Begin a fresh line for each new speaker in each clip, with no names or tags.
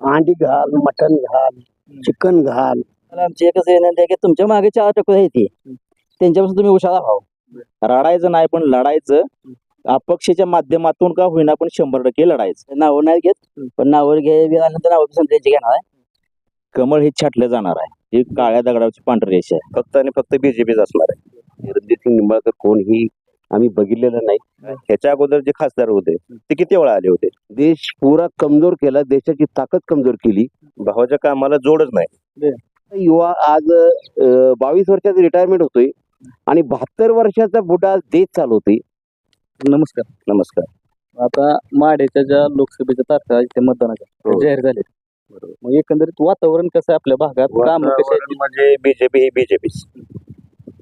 अंडी घाल मटण घाल चिकन घाल.
मला आमची एकच विनंती आहे की तुमच्या मागे चार टक्के आहे ती त्यांच्यापासून तुम्ही उशाळा व्हावं
रडायचं नाही पण लढायचं. अपक्षाच्या माध्यमातून का होईना पण शंभर टक्के लढायचं.
नावं नाही घेत पण नावावर घे आल्यानंतर नावं त्यांची घेणार आहे.
कमळ हे छाटलं जाणार आहे. ही काळ्या दगडाची पांढरी रेषा आहे.
फक्त आणि फक्त बीजेपीच असणार आहे. रणजित सिंग निंबाळकर कोण ही आम्ही बघितलेलं नाही. ह्याच्या अगोदर जे खासदार होते ते किती वेळा आले होते? देश पुरा कमजोर केला देशाची ताकद कमजोर केली. भावाच्या कामाला जोडच नाही. युवा आज बावीस वर्षाचा रिटायरमेंट होतोय आणि बहात्तर वर्षाचा बुडा आज देश चालवतोय.
नमस्कार.
नमस्कार.
आता माड्याच्या ज्या लोकसभेच्या तारखा इथे मतदानाच्या
हो.
जाहीर झाले मग एकंदरीत वातावरण कसं आहे आपल्या भागात? काम कसे
म्हणजे बीजेपी ही बीजेपीच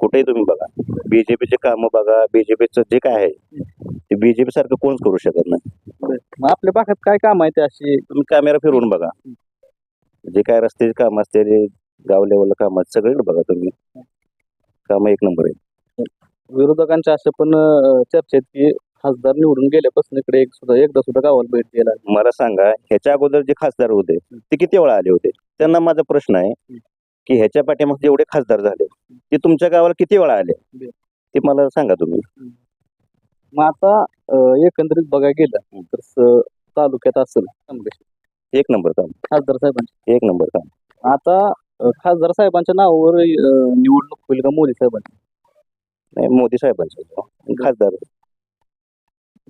कुठेही तुम्ही बघा. बीजेपीचे कामं बघा. बीजेपीचं जे काय आहे ते बीजेपी सारखं कोणच करू शकत नाही.
मग आपल्या भागात काय काम आहे ते अशी?
तुम्ही कॅमेरा फिरवून बघा. जे काय रस्त्याचे काम असते ते गाव लेवलला काम असते सगळीकडे बघा तुम्ही. काम एक नंबर आहे
विरोधकांच्या अशा पण अं, चर्चा आहेत की खासदार निवडून गेल्यापासून इकडे एक सुद्धा एकदा सुद्धा गावाला भेट दिला
मला सांगा ह्याच्या अगोदर जे खासदार होते ते किती वेळा आले होते? त्यांना माझा प्रश्न आहे की ह्याच्या पाठीमागे जेवढे खासदार झाले. ते तुमच्या गावाला किती वेळा आले? ते मला सांगा तुम्ही.
मग आता अं, एकंदरीत बघायला गेलं तर स- तालुक्यात असेल
एक नंबर काम.
खासदार साहेबांचे.
एक नंबर काम.
आता अं, खासदार साहेबांच्या नावावर अं, निवडणूक होईल का मोदी साहेबांची?
नाही मोदी साहेबांचे. आणि खासदार.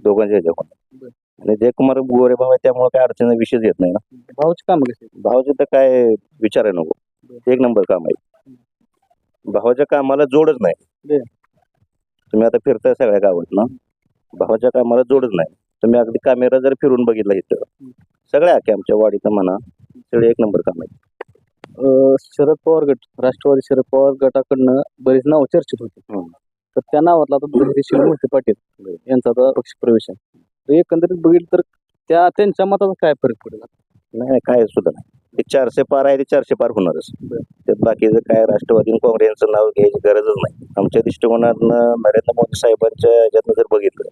दोघांच्या ह्याच्यावर.
बरं.
आणि जयकुमार गोरे भाऊ आहे त्यामुळे काय अडचण विषयच येत नाही ना.
भाऊची काम कसे
भावाचे तर काय विचाराय नको. एक नंबर काम आहे. भावाच्या कामाला जोडच नाही. तुम्ही आता फिरताय सगळ्या गावात ना? भावाच्या कामाला जोडच नाही. तुम्ही अगदी कॅमेरा जर फिरून बघितला इथं. सगळ्या की आमच्या वाडीचं म्हणा सगळे एक नंबर काम आहे.
शरद पवार गट राष्ट्रवादी शरद पवार गटाकडनं बरीच नावं चर्चेत होती.
हम्म.
तर त्या नावातला आता पाटील यांचा आता पक्ष प्रवेश आहे. एकंदरीत बघितलं तर त्या त्यांच्या मताचा काय फरक पडेल?
नाही काय सुद्धा नाही. ते चारशे पार आहे ते चारशे पार होणारच. त्यात बाकीचं काय राष्ट्रवादी आणि काँग्रेसचं नाव घ्यायची गरजच नाही. आमच्या दृष्टिकोनातनं नरेंद्र मोदी साहेबांच्या ह्याच्यातनं जर बघितलं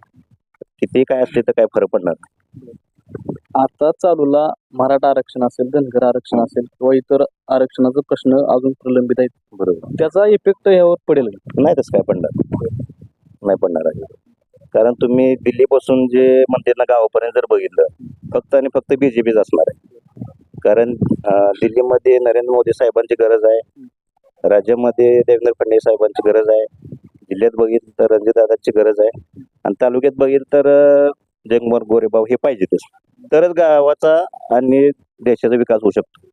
किती काय असले तर काय फरक पडणार नाही.
आता चालूला मराठा आरक्षण असेल धनगर आरक्षण असेल किंवा इतर आरक्षणाचा प्रश्न अजून प्रलंबित आहेत
बरोबर.
त्याचा इफेक्ट यावर पडेल. का?
नाही तसं काय पडणार नाही. पडणार आहे. कारण तुम्ही दिल्लीपासून जे म्हणते ना गावापर्यंत जर बघितलं फक्त आणि फक्त बीजेपीच असणार आहे. कारण दिल्लीमध्ये नरेंद्र मोदी साहेबांची गरज आहे. राज्यामध्ये देवेंद्र फडणवीस साहेबांची गरज आहे. जिल्ह्यात बघितलं तर रणजितदादांची गरज आहे. आणि तालुक्यात बघितलं तर जगमोहन गोरेबाव हे पाहिजेतच तरच गावाचा आणि देशाचा विकास होऊ शकतो.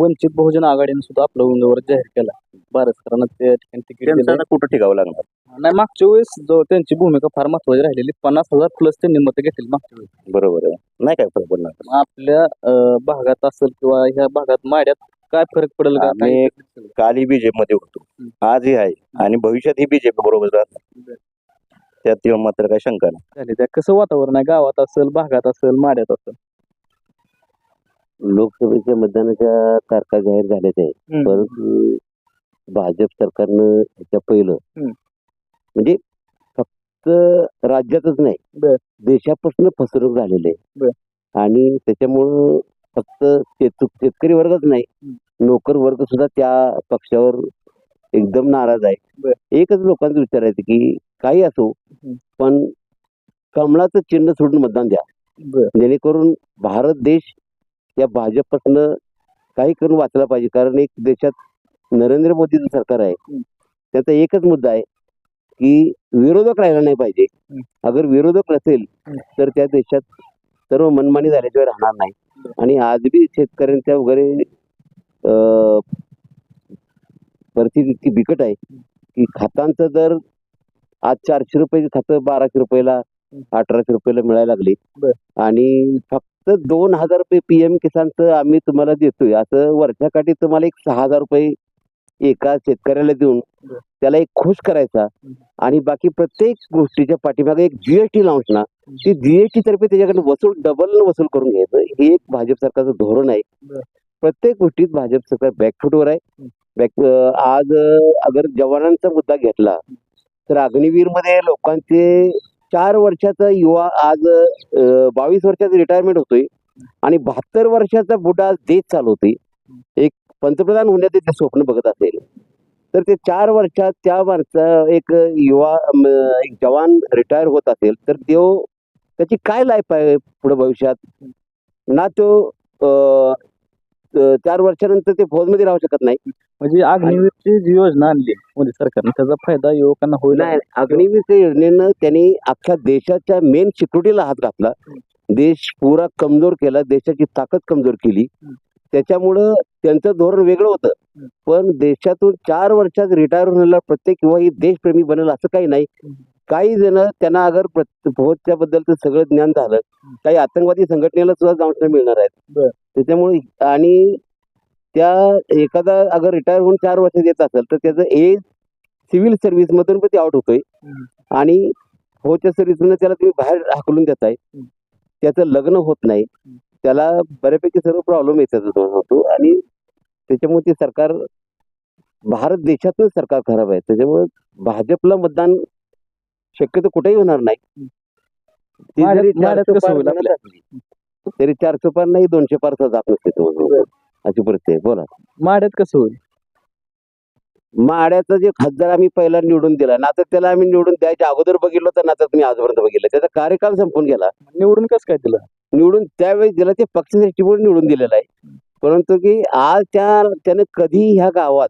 वंचित बहुजन आघाडीने सुद्धा आपला उमेदवार जाहीर केला. भारतकरांना त्या ठिकाणी तिकीट
कुठं ठिकावं लागणार?
नाही मागच्या वेळेस जो त्यांची भूमिका फार महत्वाची राहिलेली पन्नास हजार प्लस त्यांनी मतं घेतली मागच्या वेळेस.
बरोबर आहे. नाही काय फरक पडणार.
मग आपल्या अं, भागात असेल किंवा ह्या भागात माड्यात काय फरक पडेल का?
आम्ही-
काही?
कालही बीजेपी मध्ये होतो. आजही आहे आणि भविष्यातही बीजेपी बरोबर राहणार. त्यात मात्र काही शंका नाही.
झाले त्या कसं वातावरण आहे? गावात असेल भागात असेल माड्यात असेल?
लोकसभेच्या मतदानाच्या तारखा जाहीर झाल्याच आहे
हम्म.
परंतु भाजप सरकारनं ह्याच्या पहिलं
हम्म.
म्हणजे फक्त राज्यातच नाही. देशापासून फसवणूक झालेली. आहे आणि त्याच्यामुळं फक्त शेतू शेतकरी वर्गच नाही नोकर वर्ग सुद्धा त्या पक्षावर एकदम नाराज आहे. एकच लोकांचं विचारायचं की काही असो. पण कमळाचं चिन्ह सोडून मतदान द्या. जेणेकरून भारत देश या भाजपपासून काही करून वाचला पाहिजे कारण एक देशात नरेंद्र मोदीचं सरकार आहे त्याचा एकच मुद्दा आहे की विरोधक राहिला नाही पाहिजे. अगर विरोधक नसेल तर त्या देशात सर्व मनमानी झाल्याशिवाय राहणार नाही. आणि आज बी शेतकऱ्यांच्या वगैरे परिस्थिती इतकी बिकट आहे की खतांचं दर आज चारशे रुपयाची खतं बाराशे रुपयाला अठराशे रुपयाला मिळायला लागली. आणि फक्त दोन हजार रुपये पीएम किसानचं आम्ही तुम्हाला देतोय. असं वर्षाकाठी तुम्हाला एक सहा हजार रुपये एका शेतकऱ्याला देऊन त्याला एक खुश करायचा. आणि बाकी प्रत्येक गोष्टीच्या पाठीमागे एक जीएसटी लावून ना ती जीएसटी तर्फे त्याच्याकडे वसूल डबल वसूल करून घ्यायचं. हे एक भाजप सरकारचं धोरण आहे. प्रत्येक गोष्टीत भाजप सरकार बॅकफुटवर आहे. बॅक आज अगर जवानांचा मुद्दा घेतला तर अग्निवीरमध्ये लोकांचे चार वर्षाचा युवा आज बावीस वर्षाचा रिटायरमेंट होतोय. आणि बहात्तर वर्षाचा बुडा देश चालवतोय. एक पंतप्रधान होण्याचे ते स्वप्न बघत असेल तर ते चार वर्षात त्या माणसा एक युवा एक जवान रिटायर होत असेल तर तो त्याची काय लाईफ आहे पुढे भविष्यात? ना तो चार वर्षानंतर ते फौजमध्ये राहू शकत नाही.
म्हणजे अग्निवीरची जी योजना आणली मोदी सरकारने त्याचा फायदा युवकांना होईल
नाही अग्निवीरच्या योजनेनं त्यांनी अख्ख्या देशाच्या मेन सिक्युरिटीला हात घातला. देश पुरा कमजोर केला देशाची ताकद कमजोर केली. त्याच्यामुळं त्यांचं धोरण वेगळं होतं. पण देशातून चार वर्षात रिटायर होण्याला प्रत्येक युवा ही देशप्रेमी बनेल असं काही नाही. काही जण त्यांना अगर बद्दलचं सगळं ज्ञान झालं. काही आतंकवादी संघटनेला सुद्धा जाऊन मिळणार आहेत. त्याच्यामुळे आणि त्या एखादा अगर रिटायर होऊन चार वर्ष येत असेल तर त्याचं एज सिव्हिल सर्व्हिस मधून पण ते आउट होतोय. आणि फौजच्या सर्व्हिसमधून त्याला तुम्ही बाहेर हाकलून देताय. त्याचं लग्न होत नाही. त्याला बऱ्यापैकी सर्व प्रॉब्लेम येतात होतो आणि त्याच्यामुळे ते सरकार भारत देशातलं सरकार खराब आहे. त्याच्यामुळे भाजपला मतदान शक्यतो कुठेही होणार नाही. तरी चारशे पार नाही दोनशे पार सुद्धा जात नसते तो. अशी परिस्थिती आहे. बोला.
माड्यात कसं होईल?
माड्याचा जे खासदार आम्ही पहिला निवडून दिला ना तर त्याला आम्ही निवडून द्यायच्या अगोदर बघितलं तर ना तर तुम्ही आजपर्यंत बघितलं. त्याचा कार्यकाल संपून गेला.
निवडून कसं काय दिलं?
निवडून त्यावेळेस दिला ते पक्षश्रेष्ठीमुळे निवडून दिलेला आहे. परंतु की आज त्या त्याने कधी ह्या गावात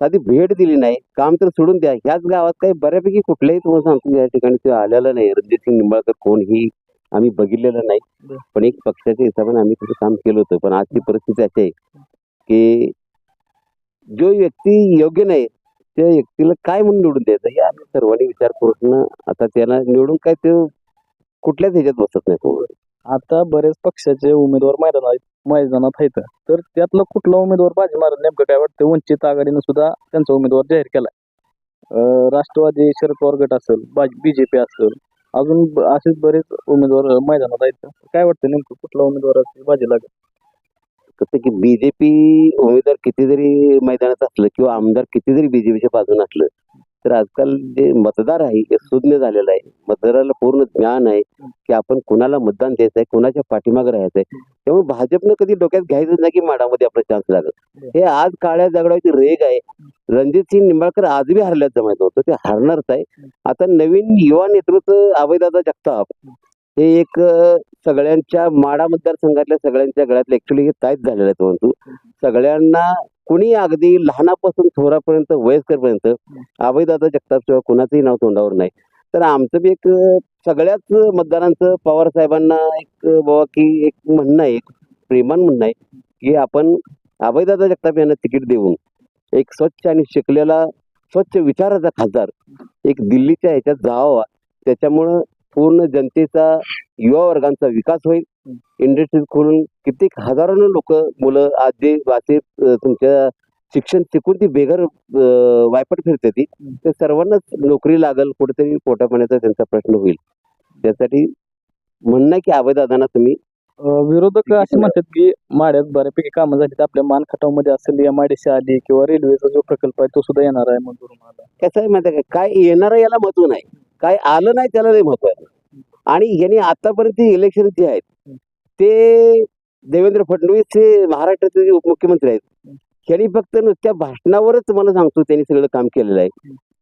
साधी भेट दिली नाही. काम तर सोडून द्या. ह्याच गावात काही बऱ्यापैकी कुठल्याही तुम्हाला सांगतो या ठिकाणी ते आलेलं नाही. रणजितसिंग निंबाळकर कोणही आम्ही बघितलेलं नाही. पण एक पक्षाच्या हिशोबाने आम्ही तिथे काम केलं होतं. पण आजची परिस्थिती अशी आहे की जो व्यक्ती योग्य नाही त्या व्यक्तीला काय म्हणून निवडून द्यायचं? हे आम्ही सर्वांनी विचार करून आता त्याला निवडून काय ते कुठल्याच ह्याच्यात बसत नाही
आता बरेच पक्षाचे उमेदवार मैदानात मैदानात आहेत. तर त्यातला कुठला उमेदवार बाजी मारत नेमकं काय वाटतं वंचित आघाडीनं सुद्धा त्यांचा उमेदवार जाहीर केलाय. राष्ट्रवादी शरद पवार गट असेल बीजेपी असेल अजून असेच बरेच उमेदवार मैदानात आहेत. काय वाटतं नेमकं कुठला उमेदवार बाजी लागेल?
कसं की बीजेपी उमेदवार किती जरी मैदानात असलं किंवा आमदार किती जरी बीजेपीच्या बाजून असलं तर आजकाल जे मतदार आहे हे सुज्ञ झालेलं आहे. मतदाराला पूर्ण ज्ञान आहे की आपण कुणाला मतदान द्यायचं आहे कुणाच्या पाठीमागे राहायचं आहे. त्यामुळे भाजपनं कधी डोक्यात घ्यायचं नाही की माडामध्ये आपला चान्स लागला. हे आज काळ्या दगडाची रेग आहे. रणजित सिंग निंबाळकर आज बी हरल्याचं माहीत होतं ते हरणारच आहे. आता नवीन युवा नेतृत्व अभयदादा जगताप हे एक सगळ्यांच्या माडा मतदारसंघातल्या सगळ्यांच्या गळ्यात ऍक्च्युली हे ताईत झालेलं आहे परंतु सगळ्यांना कुणी अगदी लहानापासून थोरापर्यंत वयस्करपर्यंत अभयदादा जगताप शिवाय कुणाचंही नाव तोंडावर नाही. तर आमचं बी एक सगळ्याच मतदारांचं पवार साहेबांना एक बाबा की एक म्हणणं आहे एक प्रेमान म्हणणं आहे की आपण अभयदादा जगताप यांना तिकीट देऊन एक स्वच्छ आणि शिकलेला स्वच्छ विचाराचा खासदार एक दिल्लीच्या ह्याच्यात जावा. त्याच्यामुळं पूर्ण जनतेचा युवा वर्गांचा विकास होईल. इंडस्ट्रीज खोलून कित्येक हजारानं लोक मुलं आज जे वाचे तुमच्या शिक्षण शिकून ती बेघर वायपट फिरते ती. ते सर्वांनाच नोकरी लागल कुठेतरी पोटा पाण्याचा त्यांचा प्रश्न होईल. त्यासाठी म्हणणं की अभयदादांना तुम्ही.
विरोधक असे म्हणतात की माड्यात बऱ्यापैकी कामं झाली आपल्या मान खटावमध्ये असेल एम आय डी सी आली किंवा रेल्वेचा जो प्रकल्प आहे तो सुद्धा येणार आहे मंजूर मला
कसं आहे माहिती काय येणारं याला महत्त्व नाही. काय आलं नाही त्याला नाही महत्त्व आहे आणि यांनी आतापर्यंत इलेक्शन जे आहेत ते देवेंद्र फडणवीस हे महाराष्ट्राचे जे उपमुख्यमंत्री आहेत. यांनी फक्त नुसत्या भाषणावरच मला सांगतो त्यांनी सगळं काम केलेलं आहे.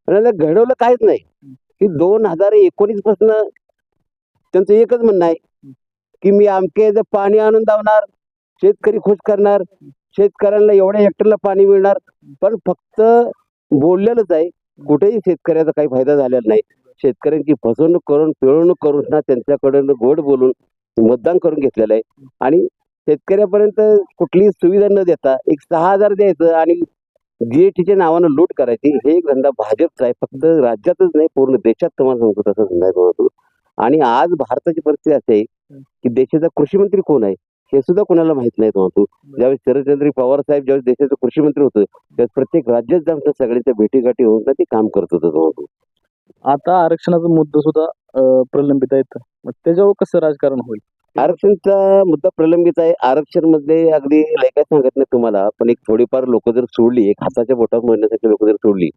पण घडवलं काहीच नाही. की दोन हजार एकोणीसपासून त्यांचं एकच म्हणणं आहे की मी आमके जर पाणी आणून धावणार शेतकरी खुश करणार शेतकऱ्यांना एवढ्या हेक्टरला पाणी मिळणार. पण फक्त बोललेलंच आहे कुठेही शेतकऱ्याचा काही फायदा झालेला नाही. शेतकऱ्यांची फसवणूक करून पिळवणूक करून ना त्यांच्याकडून गोड बोलून मतदान करून घेतलेलं आहे. आणि शेतकऱ्यापर्यंत कुठलीही सुविधा न देता एक सहा हजार द्यायचं आणि जीएसटीच्या नावानं लूट करायची हे एक धंदा भाजपचा आहे. फक्त राज्यातच नाही पूर्ण देशात तुम्हाला सांगतो तसा धंदा आहे आणि आज भारताची परिस्थिती अशी आहे की देशाचा कृषी मंत्री कोण आहे हे सुद्धा कोणाला माहीत नाही म्हणतो ज्यावेळेस शरदचंद्र पवार साहेब ज्यावेळेस देशाचं कृषी मंत्री होतं त्यावेळेस प्रत्येक राज्यात जाऊन सगळ्यांच्या भेटीगाठी होऊन ते काम करत होतं म्हणतो
आता आरक्षणाचा मुद्दा सुद्धा अं, प्रलंबित आहेत मग त्याच्यावर कसं राजकारण होईल?
आरक्षणचा मुद्दा प्रलंबित आहे. आरक्षणमध्ये अगदी लय काय सांगत नाही तुम्हाला पण एक थोडीफार लोक जर सोडली एक हाताच्या बोटात म्हणण्यासाठी लोक जर सोडली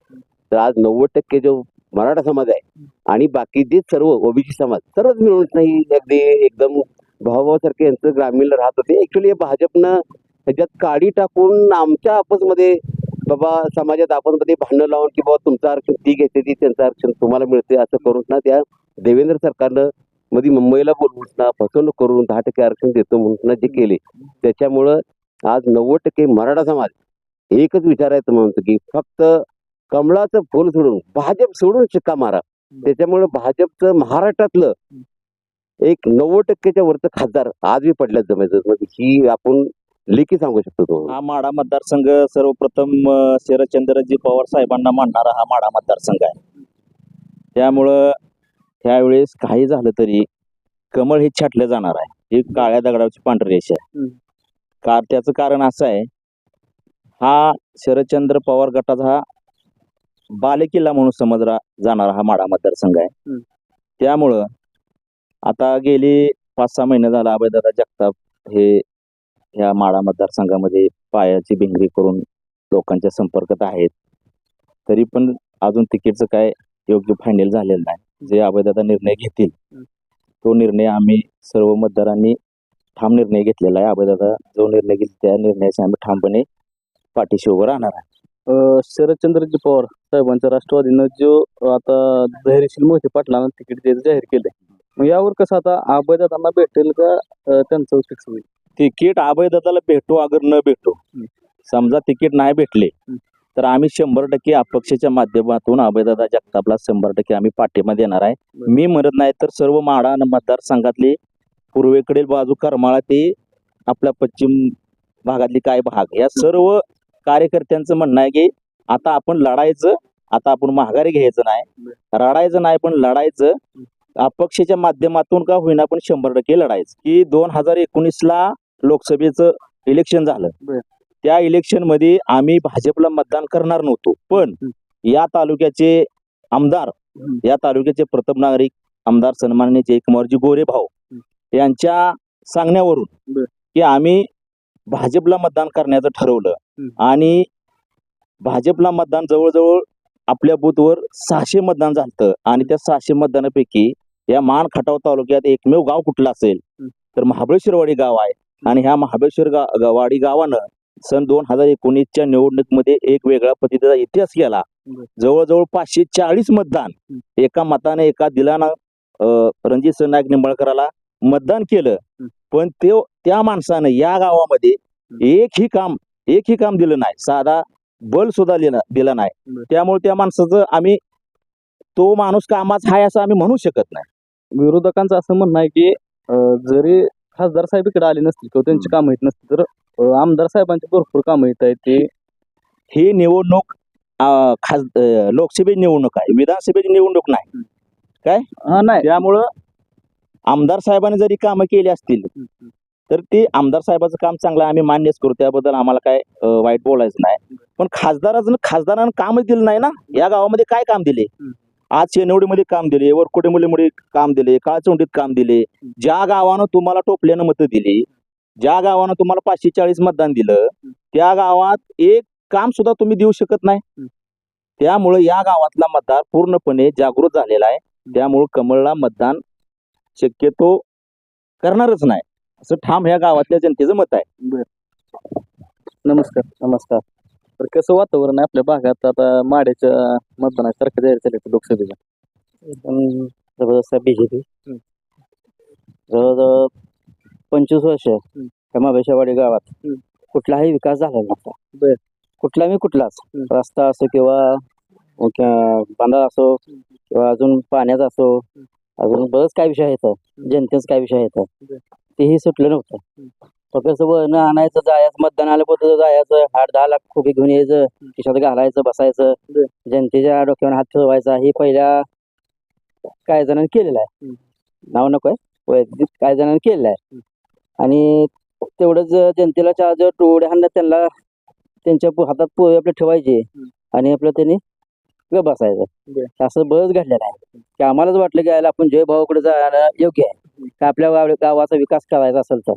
तर आज नव्वद टक्के जो मराठा समाज आहे आणि बाकी जे सर्व ओबीसी समाज सर्वच मिळून नाही अगदी एकदम भाऊभाऊसारखे यांचं ग्रामीण राहत होते. ऍक्च्युली भाजपनं ह्याच्यात काडी टाकून आमच्या आपसमध्ये बाबा समाजात आपण मध्ये भांडणं लावून की बाबा तुमचं आरक्षण ती घेते ती त्यांचं आरक्षण तुम्हाला मिळते असं करून ना. त्या देवेंद्र सरकारनं मध्ये मुंबईला बोलवून ना फसवणूक करून दहा टक्के आरक्षण देतो म्हणून जे केले. त्याच्यामुळं आज नव्वद टक्के मराठा समाज एकच विचारायचं म्हणतो की फक्त कमळाचं फुल सोडून भाजप सोडून शिक्का मारा. त्याच्यामुळे भाजपचं महाराष्ट्रातलं एक नव्वद टक्क्याच्या वरचं खासदार आज बी पडल्यात जमायचं म्हणजे ही आपण लेखी सांगू शकतो तो.
हा माडा मतदारसंघ सर्वप्रथम अ, शरदचंद्रजी पवार साहेबांना मानणारा हा माडा मतदारसंघ आहे. त्यामुळं त्यावेळेस काही झालं तरी कमळ हे छाटलं जाणार आहे. ही काळ्या दगडाची पांढरी रेषा आहे.
हम्म.
का त्याचं कारण असं आहे हा शरदचंद्र पवार गटाचा हा बालेकिल्ला म्हणून समजला जाणारा हा माडा मतदारसंघ आहे.
हम्म.
त्यामुळं आता गेली पाच सहा महिने झाला अभयदादा जगताप हे ह्या माळा मतदारसंघामध्ये पायाची भिंगरी करून लोकांच्या संपर्कात आहेत. तरी पण अजून तिकीटचं काय योग्य फायनल झालेलं नाही. जे अभयदादा निर्णय घेतील तो निर्णय आम्ही सर्व मतदारांनी ठाम निर्णय घेतलेला आहे. अभयदादा जो निर्णय घेईल त्या निर्णयाचे आम्ही ठामपणे पाठीशी उभं राहणार आहे.
शरदचंद्रजी पवार साहेबांच्या राष्ट्रवादीनं जो आता धैर्यशील मोहिते पाटलांना तिकीट द्यायचं जाहीर केलंय. मग यावर कसं आता अभयदादांना भेटेल का त्यांचं फिक्स होईल?
तिकीट अभयदादाला भेटो अगर न भेटो. समजा तिकीट नाही भेटले. तर आम्ही शंभर टक्के अपक्षाच्या माध्यमातून अभयदादा जगतापला शंभर टक्के आम्ही पाठिंबा देणार आहे. मी म्हणत नाही तर सर्व माडा आणि मतदारसंघातली पूर्वेकडील बाजू करमाळा ते आपल्या पश्चिम भागातली काय भाग या सर्व कार्यकर्त्यांचं म्हणणं आहे की आता आपण लढायचं आता आपण माघारी घ्यायचं नाही. रडायचं नाही पण लढायचं. अपक्षाच्या माध्यमातून का होईना पण शंभर टक्के लढायचं. की दोन हजार एकोणीस ला लोकसभेचं इलेक्शन झालं. त्या इलेक्शनमध्ये आम्ही भाजपला मतदान करणार नव्हतो पण या तालुक्याचे आमदार. या तालुक्याचे प्रथम नागरिक आमदार सन्माननीय जयकुमारजी गोरे भाऊ यांच्या सांगण्यावरून. की आम्ही भाजपला मतदान करण्याचं ठरवलं. आणि भाजपला मतदान जवळजवळ आपल्या बूथवर सहाशे मतदान झालं आणि त्या सहाशे मतदानापैकी या मान खटाव तालुक्यात एकमेव गाव कुठलं असेल. तर महाबळेश्वरवाडी गाव आहे आणि ह्या महाबळेश्वर गा गावाडी गावानं सन दोन हजार एकोणीसच्या निवडणुकीमध्ये एक वेगळा पद्धतीचा इतिहास केला. जवळजवळ पाचशे चाळीस मतदान. एका मताने एका दिलानं अं, रणजित नाईक निंबाळकराला मतदान केलं. पण ते त्या माणसानं या गावामध्ये एकही काम एकही काम दिलं नाही साधा बल सुद्धा दिलं दिलं नाही. त्यामुळे त्या माणसाचं आम्ही तो माणूस कामाच आहे असं आम्ही म्हणू शकत नाही
विरोधकांचं असं म्हणणं आहे की जरी खासदार साहेब इकडे आले नसतील किंवा त्यांची कामं येत नसतील तर अं, आमदार साहेबांची भरपूर कामं येत आहेत. ते
ही निवडणूक अं, खास अं, लोकसभेची निवडणूक आहे विधानसभेची निवडणूक नाही.
हा नाही.
त्यामुळं आमदार साहेबांनी जरी कामं केली असतील तर ते आमदार साहेबाचं काम चांगलं आहे, आम्ही मान्यच करू त्याबद्दल आम्हाला काय अं, वाईट बोलायचं नाही. पण खासदाराचं खासदारानं कामच दिलं नाही ना या गावामध्ये काय काम दिले? आज शेनवडीमध्ये काम दिले वरकोटे मुलीमुळे काम दिले काळचोंडीत काम दिले. ज्या गावानं तुम्हाला टोपल्यानं मतं दिली ज्या गावानं तुम्हाला पाचशे चाळीस मतदान दिलं त्या गावात एक काम सुद्धा तुम्ही देऊ शकत नाही. त्यामुळे या गावातला मतदार पूर्णपणे जागृत झालेला आहे. त्यामुळे कमळला मतदान शक्यतो करणारच नाही. असं ठाम ह्या गावातल्या जनतेचं मत आहे.
नमस्कार नमस्कार. तर कसं वातावरण आहे आपल्या भागात? आता माड्याच्या मतदानासारखं जाहीर झाले लोकसभेच्या
एकदम जबरदस्त बीजेपी जवळजवळ पंचवीस वर्ष त्या महाबळेश्वरवाडी गावात.
हम्म.
कुठलाही विकास झालेला नव्हता
बर.
कुठलाही कुठलाच.
हम्म.
रस्ता असो किंवा बांधा असो किंवा अजून पाण्याचा असो अजून बरंच काय विषय आहेत. जनतेच काय विषय आहेत.
बर.
तेही सुटलं नव्हतं. फक्त असं वळणं आणायचं जायचं मतदान आलं पोत जायचं. आठ दहा लाख खोबी घेऊन यायचं खिशात घालायचं बसायचं. जनतेच्या डोक्यावर हात ठेवायचा. हे पहिल्या काही जणांनी केलेलं आहे. नाव नको आहे. वैयक्तिक काही जणांनी केलेलं आहे. आणि तेवढंच जनतेला चार्ज टोळ्या हाणण्यात त्यांना त्यांच्या हातात पोहे आपले ठेवायचे. आणि आपलं त्यांनी बसायचं. असं बरंच घडलेलं आहे. की आम्हालाच वाटलं की आपण जय भावाकडे जायला योग्य आहे. का आपल्या गाव गावाचा विकास करायचा असेल तर.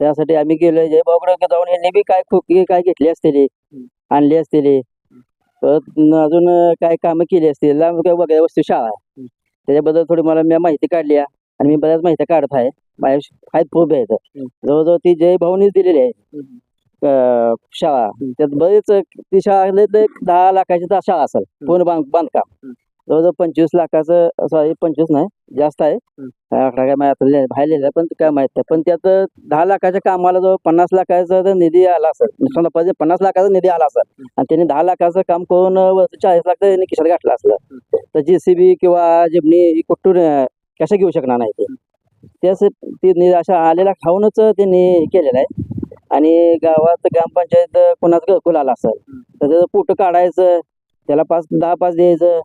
त्यासाठी आम्ही गेलो जय जाऊन यांनी बी काय खोकी काय घेतली असतील आणली असतील. परत अजून काय कामं केली असतील लांब काय वगैरे वस्तू शाळा आहे. त्याच्याबद्दल थोडी मला मी माहिती काढली आहे आणि मी बऱ्याच माहिती काढत आहे. माझ्या आहेत खूप आहेत. जवळजवळ ती जय भाऊनीच दिलेली आहे. शाळा. त्यात बरेच ती शाळा दहा लाखाची तर शाळा असेल. पूर्ण बांध बांधकाम. जवळजवळ पंचवीस लाखाचं सॉरी पंचवीस नाही जास्त आहे. अकरा काय माहिती आता बाहेर लिहिलं पण ते काय माहीत नाही. पण त्यात दहा लाखाच्या कामाला जवळ पन्नास लाखाचा जर निधी आला असेल समजा पहिले पन्नास लाखाचा निधी आला असेल आणि त्यांनी दहा लाखाचं काम करून चाळीस लाख त्यांनी खिशात घातलं असलं तर जेसीबी किंवा जिमनी ही कुठून अं, कशा घेऊ शकणार नाही ते. त्याच ती नि- अशा आलेला खाऊनच त्यांनी हे केलेलं आहे. आणि गावात ग्रामपंचायत कोणाचं घरकुल आला असेल तर त्याचं फोटो काढायचं त्याला पाच दहा पाच द्यायचं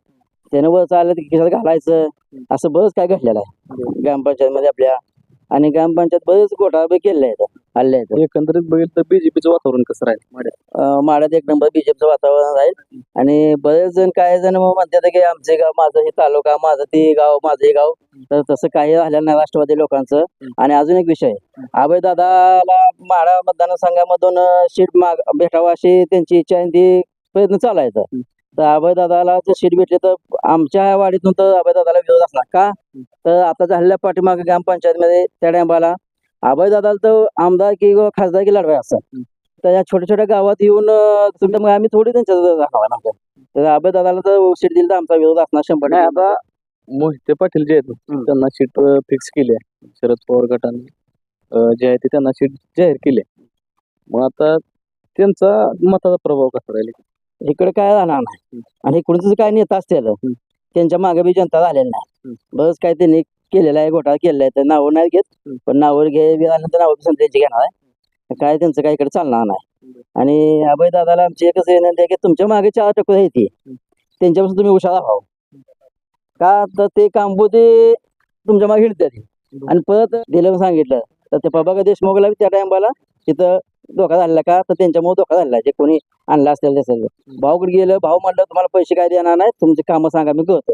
त्यानं वर चाललं की खिशात घालायचं. असं बरंच काय घडलेलं आहे. ग्रामपंचायत मध्ये आपल्या आणि ग्रामपंचायत बरेच घोटाळे केले आहेत. हल्ले आहेत.
एकंदरीत बघितलं तर बीजेपीचं वातावरण कसं राहील माड्यात?
एक नंबर बीजेपीचं वातावरण राहील. आणि बरेच जण काय जण म्हणतात की आमचे गाव माझं हे तालुका माझं ते गाव माझं हे गाव. तर तसं काही झालेलं नाही राष्ट्रवादी लोकांचं. आणि अजून एक विषय अभय दादाला माडा मतदारसंघामधून सीट माग भेटावं अशी त्यांची इच्छा आहे ती प्रयत्न चालायचा तर अभय दादाला जर सीट भेटली तर आमच्या वाडीतून तर अभय दादाला विरोध असणार. का? तर आता झालेल्या पाठीमागे ग्रामपंचायतमध्ये त्या टायमाला अभय दादाला तर आमदार किंवा खासदार की लढवाय असतात तर या छोट्या छोट्या गावात येऊन समजा मग आम्ही थोडी त्यांच्या तर अभय दादाला तर सीट दिली तर आमचा विरोध असणार शंभर
नाही. आता मोहिते पाटील जे आहेत त्यांना सीट फिक्स केली आहे. शरद पवार गटाने जे आहे ते त्यांना सीट जाहीर केली आहे. मग आता त्यांचा मताचा प्रभाव कसा राहील?
इकडे काय राहणार नाही. आणि इकडून काय नेता असतील त्यांच्या मागे बी जनता झालेली नाही. बरंच काय त्यांनी केलेलं आहे घोटाळा केलेला आहे तर नावं नाही घेत. पण नावावर घे आल्यानंतर नावं बी त्यांची घेणार आहे. काय त्यांचं काय इकडे चालणार नाही. आणि अभय दादाला आमची एकच विनंती आहे की तुमच्या मागे चार टक्के आहे ती. त्यांच्यापासून तुम्ही हुशार राहावं का तर ते कांबोदे तुमच्या मागे हिडतात. आणि परत दिलं सांगितलं. तर ते प्रभाकर देशमुखला त्या टायमाला तिथं धोका झालेला का? तर त्यांच्यामुळे धोका झालेला जे कोणी आणला असेल त्याचं भाऊकडे गेलं भाऊ म्हणलं तुम्हाला पैसे काय देणार नाही? तुमचे कामं सांगा मी करतो.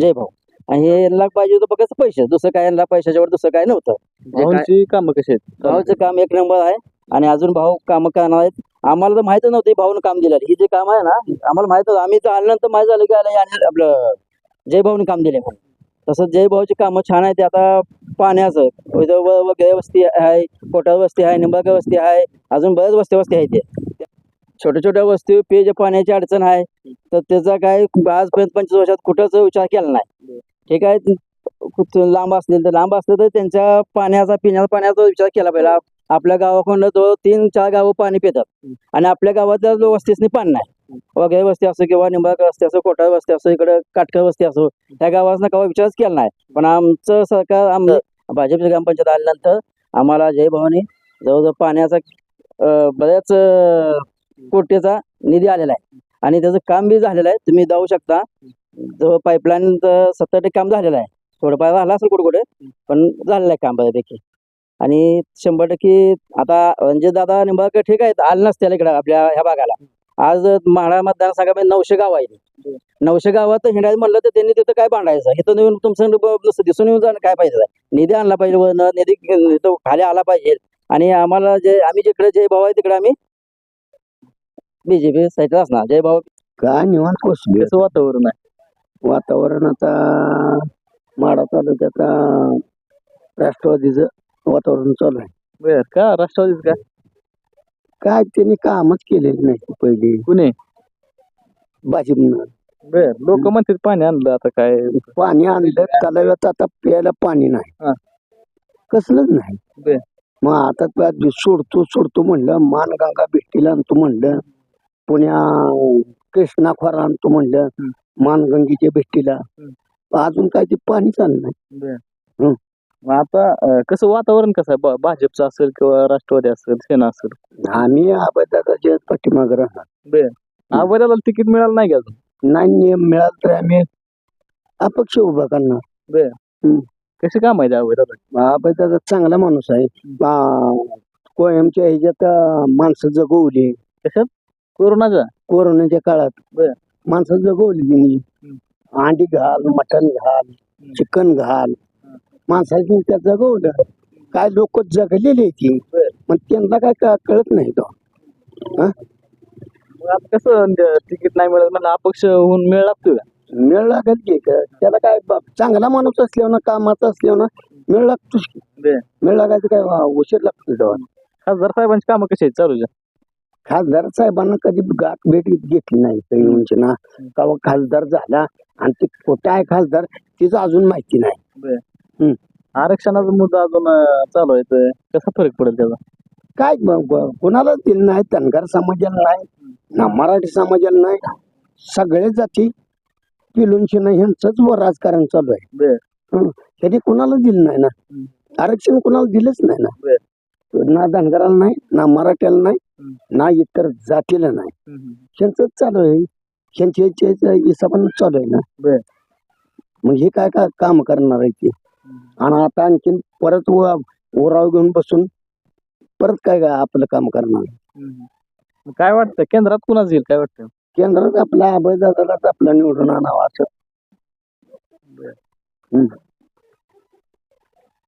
जय भाऊ. आणि हे यांना पाहिजे होतं फक्त पैसे. दुसरं काय यांना पैशाच्यावर दुसरं काय नव्हतं.
कामं कशी आहेत?
भाऊचं काम एक नंबर आहे. आणि अजून भाऊ कामं करणार आहेत. आम्हाला तर माहितच नव्हतं भाऊनं काम दिलं ही जे काम आहे ना आम्हाला माहीत होतं आम्ही तर आल्यानंतर माहीत झालं की आलं आपलं जय भाऊने काम दिले म्हणून. तसं जय भाऊची कामं छान आहेत. ते आता पाण्याचं. वगैरे वस्ती आहे कोटाळ वस्ती आहे निंबाळकर वस्ती आहे अजून बऱ्याच वस्ती वस्ती आहे ते छोट्या छोट्या वस्ती पेज पाण्याची अडचण आहे. तर त्याचा काय आजपर्यंत पंचवीस वर्षात कुठंच विचार केला नाही. ठीक आहे खूप लांब असतील तर लांब असलं तर त्यांच्या पाण्याचा पिण्याचा पाण्याचा विचार केला पाहिजे. आपल्या गावाकडनं तो तीन चार गावं पाणी पितात. आणि आपल्या गावातल्या वस्तीसनी पाणी नाही. वगैरे वस्ती असो किंवा निंबाळकर वस्ती असो कोटाळ वस्ती असो इकडे काटकर वस्ती असो त्या गावाचा कवा विचारच केला नाही. पण आमचं सरकार आम भाजपच्या ग्रामपंचायत आल्यानंतर आम्हाला जय भवानी जवळजवळ पाण्याचा बऱ्याच कोटीचा निधी आलेला आहे. आणि त्याचं काम बी झालेलं आहे. तुम्ही जाऊ शकता. जवळ पाईपलाईनचं सत्तर टक्के काम झालेलं आहे. थोडंफार झाला असेल कुठे कुठे पण झालेलं आहे काम बऱ्यापैकी. आणि शंभर टक्के आता रणजित दादा निंबाळकर ठीक आहेत. आले नसतील इकडं आपल्या ह्या भागाला. आज माढा मतदारसंघामध्ये नऊशे गाव आहे नऊशे गावात हिंडायचं म्हणलं तर त्यांनी तिथं काय बांधायचं इथं येऊन तुमचं दिसून येऊन जाणं काय पाहिजे निधी आणला पाहिजे वन निधी खाली आला पाहिजे. आणि आम्हाला जे आम्ही जिकडे जय भाऊ आहे तिकडे आम्ही बीजेपी साईडला असणार. जय भाऊ.
काय निवांत.
कसं वातावरण आहे?
वातावरण आता माडा तालुक्यात राष्ट्रवादीचं वातावरण चालू आहे.
बर का? राष्ट्रवादीच का
काय त्यांनी कामच केलेलं नाही पहिले.
कुणी?
भाजपनं
बर लोक म्हणतात पाणी आणलं आता काय?
पाणी आणलं तलाव्यात आता प्यायला पाणी
हा.
नाही कसलंच नाही.
बर.
मग आता सोडतो सोडतो म्हणलं मानगंगा भेटीला आणतो म्हणलं पुण्या कृष्णा खोरा आणतो म्हणलं मानगंगेच्या भेटीला. अजून काय ते पाणी चाललं नाही.
मग आता अं, कसं वातावरण कसं आहे? भा- भाजपचं असेल किंवा राष्ट्रवादी असेल सेना असेल?
आम्ही आबादाच्या पाठीमागे राहणार.
आव्हानाला तिकीट मिळालं नाही का अजून?
नाही नियम मिळाला तर आम्ही अपक्ष उभा करणार.
कसे काम आहे आव्हानाला
आबादाचा चांगला माणूस आहे. कोयमच्या ह्याच्यात अं, माणसं जगवली.
कोरोनाचा?
कोरोनाच्या काळात.
बर.
माणसं जगवली त्यांनी अंडी घाल मटण घाल चिकन घाल. माणसाची त्या जगवलं काय लोक जगलेली ती पण त्यांना काय का- कळत नाही तो.
मग आता कसं म्हणजे तिकीट नाही मिळत म्हणलं अपक्ष होऊन मिळ लागतोय का
मेळ लागत की का त्याला काय चांगला माणूस असल्यावर कामाचा असल्यावर मेळ लागतोच की
बर.
मेळ लागायचं काय वा- उशीर लागतो तेव्हा
खासदार साहेबांची कामं कशी आहेत चालू
खासदार साहेबांना कधी गाठ भेट घेतली नाही तरी म्हणजे ना का खासदार झाला आणि ते कुठं आहे खासदार तिचं अजून माहिती नाही.
आरक्षणाचा मुद्दा अजून अं, चालू आहे तर कसा फरक पडेल त्याचा?
काय कोणालाच दिलं नाही धनगर समाजाला नाही ना मराठी समाजाला नाही सगळे जाती पिलूनशी नाही ह्यांचंच वर राजकारण चालू आहे.
बर.
ह्यांनी कोणाला दिलं नाही ना. आरक्षण कोणाला दिलंच नाही ना? ना धनगराला नाही ना मराठ्याला नाही. ना इतर जातीला नाही. ह्यांचंच चालू आहे. ह्यांच्या हिसाबानं चालू आहे ना?
बर.
मग हे काय काय काम करणार आहे ते? आणि आता आणखीन परत व- ओराव घेऊन बसून परत काय काय आपलं काम करणार.
काय वाटतं केंद्रात कुणाच येईल? काय वाटतं
केंद्रात आपला अभय दादालाच आपला निवडून आणावा असं.